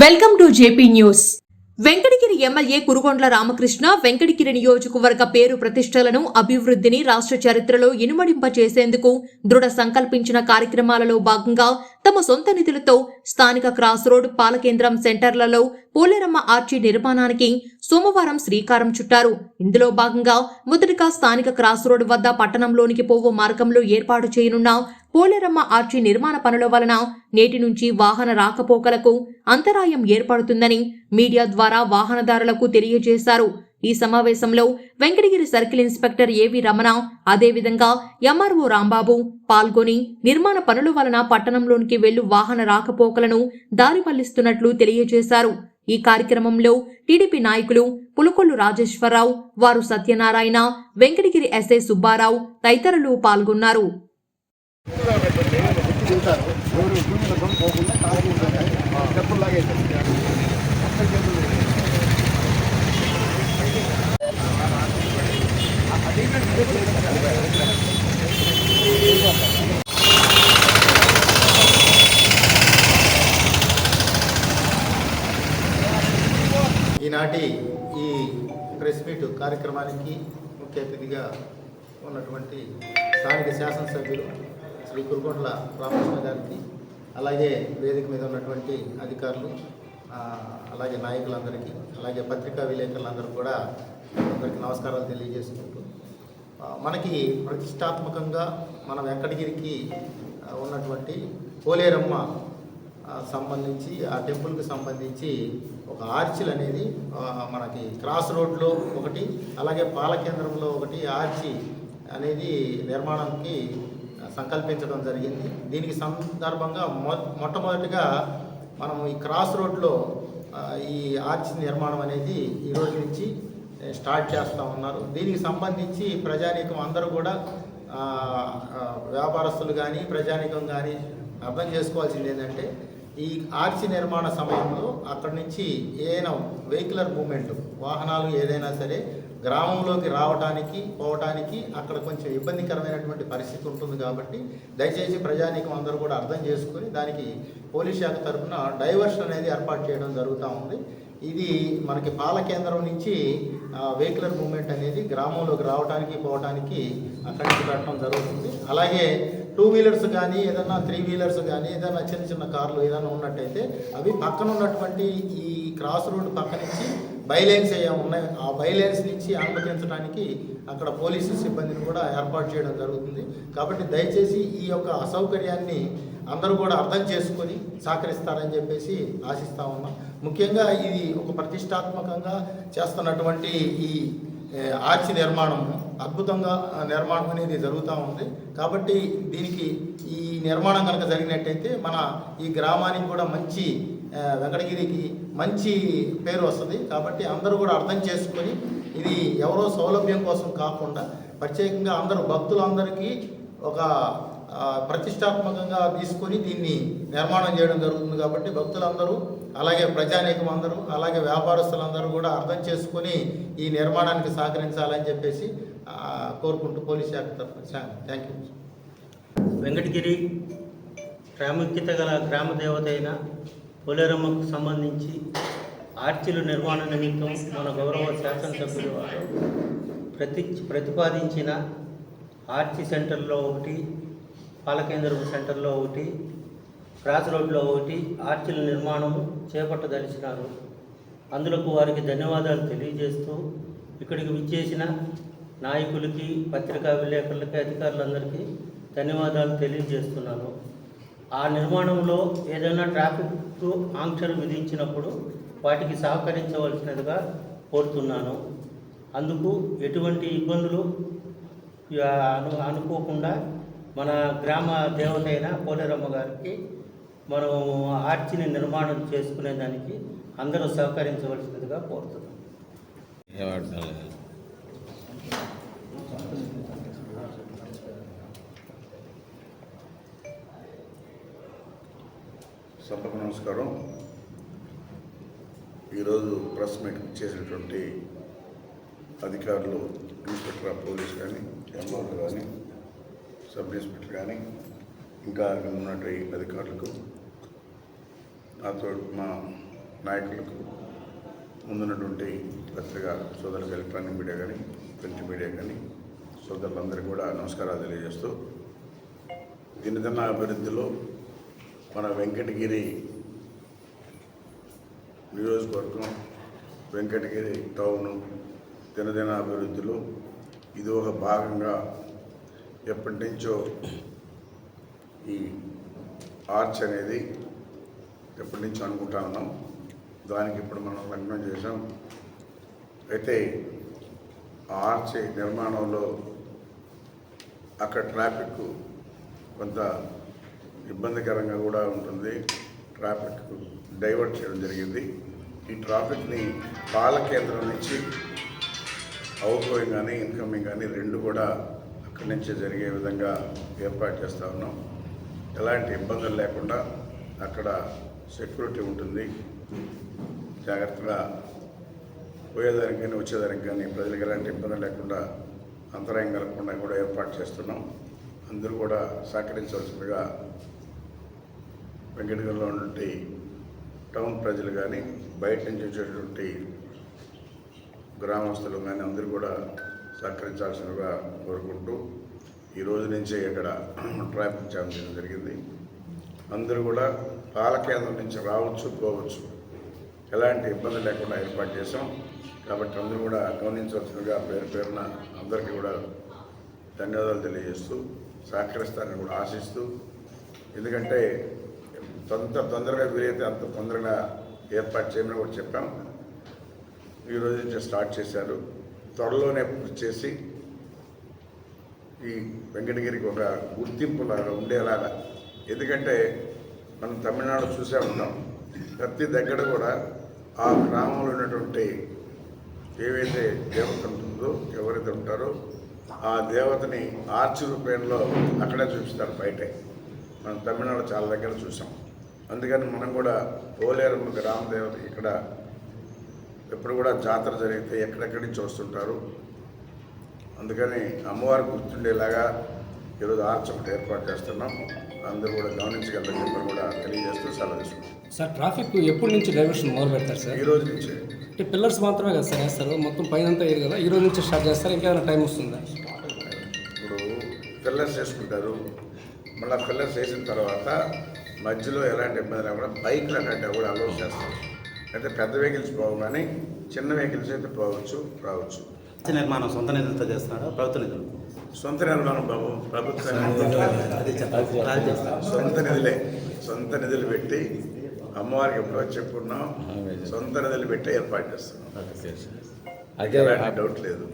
Welcome to JP news. Venkatagiri MLA Kurugondla Ramakrishna Venkatagiri నియోజకవర్గ పేరు ప్రతిష్టలను అభివృద్ధిని రాష్ట్ర చరిత్రలో ఇనుమడింప చేసేందుకు దృఢ సంకల్పించిన కార్యక్రమాలలో భాగంగా తమ సొంత నిధులతో స్థానిక క్రాస్ రోడ్ పాలకేంద్రం సెంటర్లలో పోలేరమ్మ ఆర్చి నిర్మాణానికి సోమవారం శ్రీకారం చుట్టారు. ఇందులో భాగంగా మొదటగా స్థానిక క్రాస్ రోడ్ వద్ద పట్టణంలోనికి పోవు మార్గంలో ఏర్పాటు చేయనున్న పోలేరమ్మ ఆర్చి నిర్మాణ పనుల వలన నేటి నుంచి వాహన రాకపోకలకు అంతరాయం ఏర్పడుతుందని మీడియా ద్వారా వాహనదారులకు తెలియజేశారు. ఈ సమావేశంలో వెంకటగిరి సర్కిల్ ఇన్స్పెక్టర్ ఏవి రమణ అదేవిధంగా ఎంఆర్ఓ రాంబాబు పాల్గొని నిర్మాణ పనుల వలన పట్టణంలోనికి వెళ్ళు వాహన రాకపోకలను దారి మళ్ళిస్తున్నట్లు తెలియజేశారు. ఈ కార్యక్రమంలో టీడీపీ నాయకులు పులకొల్లు రాజేశ్వరరావు వారు సత్యనారాయణ వెంకటగిరి ఎస్ఐ సుబ్బారావు తదితరులు పాల్గొన్నారు. తింటారు ఎవరు భూమిలో కొని పోకుండా తాగుతుంటారు చెప్పుల్లాగే ఈనాటి ఈ ప్రెస్ మీట్ కార్యక్రమానికి ముఖ్య అతిథిగా ఉన్నటువంటి స్థానిక శాసనసభ్యులు శ్రీ కురుకొండల రామకృష్ణ గారికి అలాగే వేదిక మీద ఉన్నటువంటి అధికారులు అలాగే నాయకులందరికీ అలాగే పత్రికా విలేకరులందరూ కూడా అందరికీ నమస్కారాలు తెలియజేసుకుంటూ మనకి ప్రతిష్టాత్మకంగా మన వెంకటగిరికి ఉన్నటువంటి పోలేరమ్మ సంబంధించి ఆ టెంపుల్కి సంబంధించి ఒక ఆర్చిల్ అనేది మనకి క్రాస్ రోడ్లో ఒకటి అలాగే పాలకేంద్రంలో ఒకటి ఆర్చి అనేది నిర్మాణానికి సంకల్పించడం జరిగింది. దీనికి సందర్భంగా మొ మొట్టమొదటిగా మనం ఈ క్రాస్ రోడ్లో ఈ ఆర్చి నిర్మాణం అనేది ఈరోజు నుంచి స్టార్ట్ చేస్తూ ఉన్నారు. దీనికి సంబంధించి ప్రజానీకం అందరూ కూడా వ్యాపారస్తులు కానీ ప్రజానీకం కానీ అర్థం చేసుకోవాల్సింది ఏంటంటే ఈ ఆర్చి నిర్మాణ సమయంలో అక్కడి నుంచి ఏదైనా వెహికులర్ మూమెంట్ వాహనాలు ఏదైనా సరే గ్రామంలోకి రావడానికి పోవటానికి అక్కడ కొంచెం ఇబ్బందికరమైనటువంటి పరిస్థితి ఉంటుంది కాబట్టి దయచేసి ప్రజానీకం అందరూ కూడా అర్థం చేసుకొని దానికి పోలీస్ శాఖ తరఫున డైవర్షన్ అనేది ఏర్పాటు చేయడం జరుగుతూ ఉంది. ఇది మనకి పాల కేంద్రం నుంచి వెహికులర్ మూవ్మెంట్ అనేది గ్రామంలోకి రావడానికి పోవడానికి అక్కడికి పెట్టడం జరుగుతుంది. అలాగే టూ వీలర్స్ కానీ ఏదైనా త్రీ వీలర్స్ కానీ ఏదైనా చిన్న చిన్న కార్లు ఏదైనా ఉన్నట్టయితే అవి పక్కన ఉన్నటువంటి ఈ క్రాస్ రోడ్ పక్క నుంచి బైలైన్స్ అయ్యా ఉన్నాయి? ఆ బైలైన్స్ నుంచి అనుమతించడానికి అక్కడ పోలీసు సిబ్బందిని కూడా ఏర్పాటు చేయడం జరుగుతుంది. కాబట్టి దయచేసి ఈ యొక్క అసౌకర్యాన్ని అందరూ కూడా అర్థం చేసుకొని సహకరిస్తారని చెప్పేసి ఆశిస్తా ఉన్నాం. ముఖ్యంగా ఇది ఒక ప్రతిష్టాత్మకంగా చేస్తున్నటువంటి ఈ ఆర్చి నిర్మాణం అద్భుతంగా నిర్మాణం అనేది జరుగుతూ ఉంది. కాబట్టి దీనికి ఈ నిర్మాణం కనుక జరిగినట్టయితే మన ఈ గ్రామానికి కూడా మంచి వెంకటగిరికి మంచి పేరు వస్తుంది. కాబట్టి అందరూ కూడా అర్థం చేసుకొని ఇది ఎవరో సౌలభ్యం కోసం కాకుండా ప్రత్యేకంగా అందరూ భక్తులందరికీ ఒక ప్రతిష్టాత్మకంగా తీసుకొని దీన్ని నిర్మాణం చేయడం జరుగుతుంది కాబట్టి భక్తులందరూ అలాగే ప్రజానీకం అందరూ అలాగే వ్యాపారస్తులందరూ కూడా అర్థం చేసుకొని ఈ నిర్మాణానికి సహకరించాలని చెప్పేసి కోరుకుంటూ పోలీస్ శాఖ తరఫున థ్యాంక్ యూ వెంకటగిరి ప్రాముఖ్యత గల గ్రామ దేవత అయిన పోలేరమ్మకు సంబంధించి ఆర్చీల నిర్మాణ నిమిత్తం మన గౌరవ శాసనసభ్యులు వారు ప్రతి ప్రతిపాదించిన ఆర్చి సెంటర్లో ఒకటి పాలకేంద్రపు సెంటర్లో ఒకటి క్రాస్ రోడ్లో ఒకటి ఆర్చిల నిర్మాణం చేపట్టదలిచినారు. అందులకు వారికి ధన్యవాదాలు తెలియజేస్తూ ఇక్కడికి విచ్చేసిన నాయకులకి పత్రికా విలేకరులకి అధికారులందరికీ ధన్యవాదాలు తెలియజేస్తున్నాను. ఆ నిర్మాణంలో ఏదైనా ట్రాఫిక్ ఆంక్షలు విధించినప్పుడు వాటికి సహకరించవలసినదిగా కోరుతున్నాను. అందుకు ఎటువంటి ఇబ్బందులు అను అనుకోకుండా మన గ్రామ దేవత అయిన పోలేరమ్మ గారికి మనం ఆర్చిని నిర్మాణం చేసుకునేదానికి అందరూ సహకరించవలసినదిగా కోరుతున్నాను. సభకు నమస్కారం. ఈరోజు ప్రెస్ మీట్ చేసినటువంటి అధికారులు ఇన్స్పెక్టర్ ఆఫ్ పోలీస్ కానీ ఎంఆర్ కానీ సబ్ ఇన్స్పెక్టర్ కానీ ఇంకా ఉన్నటువంటి అధికారులకు నాతో మా నాయకులకు ముందున్నటువంటి పత్రికా సోదరులకు ఎలక్ట్రానిక్ మీడియా కానీ ప్రింట్ మీడియా కానీ సోదరులందరికీ కూడా నమస్కారాలు తెలియజేస్తూ దినదిన అభివృద్ధిలో మన వెంకటగిరి నియోజకవర్గం వెంకటగిరి టౌను దినదిన అభివృద్ధిలో ఇది ఒక భాగంగా ఎప్పటి నుంచో ఈ ఆర్చ్ అనేది ఎప్పటి నుంచో అనుకుంటా ఉన్నాం. దానికి ఇప్పుడు మనం లగ్నం చేసాం అయితే ఆర్చ్ నిర్మాణంలో అక్కడ ట్రాఫిక్ కొంత ఇబ్బందికరంగా కూడా ఉంటుంది. ట్రాఫిక్ డైవర్ట్ చేయడం జరిగింది. ఈ ట్రాఫిక్ని పాల కేంద్రం నుంచి అవుట్గోయింగ్ కానీ ఇన్కమింగ్ కానీ రెండు కూడా అక్కడి నుంచే జరిగే విధంగా ఏర్పాటు చేస్తూ ఉన్నాం. ఎలాంటి ఇబ్బందులు లేకుండా అక్కడ సెక్యూరిటీ ఉంటుంది. జాగ్రత్తగా పోయేదానికి కానీ వచ్చేదానికి కానీ ప్రజలకు ఎలాంటి ఇబ్బంది లేకుండా అంతరాయం కలగకుండా కూడా ఏర్పాటు చేస్తున్నాం. అందరూ కూడా సహకరించవలసిందిగా వెంకటగిరిలో ఉన్నటువంటి టౌన్ ప్రజలు కానీ బయట నుంచి వచ్చేటువంటి గ్రామస్తులు కానీ అందరూ కూడా సహకరించాల్సినగా కోరుకుంటూ ఈ రోజు నుంచే ఇక్కడ ట్రాఫిక్ జామ్ చేయడం జరిగింది. అందరూ కూడా పాలకేంద్రం నుంచి రావచ్చు పోవచ్చు. ఎలాంటి ఇబ్బంది లేకుండా ఏర్పాటు చేసాం కాబట్టి అందరూ కూడా గమనించవలసినగా పేరు పేరున అందరికీ కూడా ధన్యవాదాలు తెలియజేస్తూ సహకరిస్తారని కూడా ఆశిస్తూ ఎందుకంటే తొందర తొందరగా వీలైతే అంత తొందరగా ఏర్పాటు చేయమని కూడా చెప్పాం. ఈరోజు నుంచి స్టార్ట్ చేశారు. త్వరలోనే పూర్తి చేసి ఈ వెంకటగిరికి ఒక గుర్తింపు లాగా ఉండేలాగా ఎందుకంటే మనం తమిళనాడు చూసే ఉంటాం. ప్రతి దగ్గర కూడా ఆ గ్రామంలో ఉన్నటువంటి ఏవైతే దేవత ఉంటుందో ఎవరైతే ఉంటారో ఆ దేవతని ఆర్చి రూపంలో అక్కడే చూపిస్తారు బయటే. మనం తమిళనాడు చాలా దగ్గర చూసాం. అందుకని మనం కూడా పోలేరమ్మ గ్రామ దేవత ఇక్కడ ఎప్పుడు కూడా జాతర జరిగితే ఎక్కడెక్కడి నుంచి వస్తుంటారు. అందుకని అమ్మవారు గుర్తుండేలాగా ఈరోజు ఆర్చ్ ఒకటి ఏర్పాటు చేస్తున్నాం. అందరూ కూడా గమనించగలరని చెప్పని కూడా తెలియజేస్తూ సెలవు తీసుకుంటాం సార్ ట్రాఫిక్ ఎప్పటి నుంచి డైవర్షన్ మొదలు పెడతారు సార్? ఈ రోజు నుంచే. అంటే పిల్లర్స్ మాత్రమే కదా సార్ వేస్తారు? మొత్తం పైన అంతా వేయరు కదా? ఈ రోజు నుంచి స్టార్ట్ చేస్తారు? ఇంకేమైనా టైం వస్తుందా? ఇప్పుడు పిల్లర్స్ వేసుకుంటారు. మళ్ళీ పిల్లర్స్ వేసిన తర్వాత మధ్యలో ఎలాంటి ఇబ్బంది లేకుండా బైక్లు అన్నట్టు కూడా అలౌ చేస్తారు. అంటే పెద్ద వెహికల్స్ పోవు కానీ చిన్న వెహికల్స్ అయితే పోవచ్చు రావచ్చు. నిర్మాణం సొంత నిధులతో చేస్తున్నాడు? ప్రభుత్వ నిధులు? సొంత నిర్మాణం బాబు ప్రభుత్వం సొంత నిధులే. సొంత నిధులు. పెట్టి అమ్మవారికి ఎప్పుడో చెప్పుకున్నాం. సొంత నిధులు పెట్టి ఏర్పాటు చేస్తున్నాం. అయితే డౌట్ లేదు.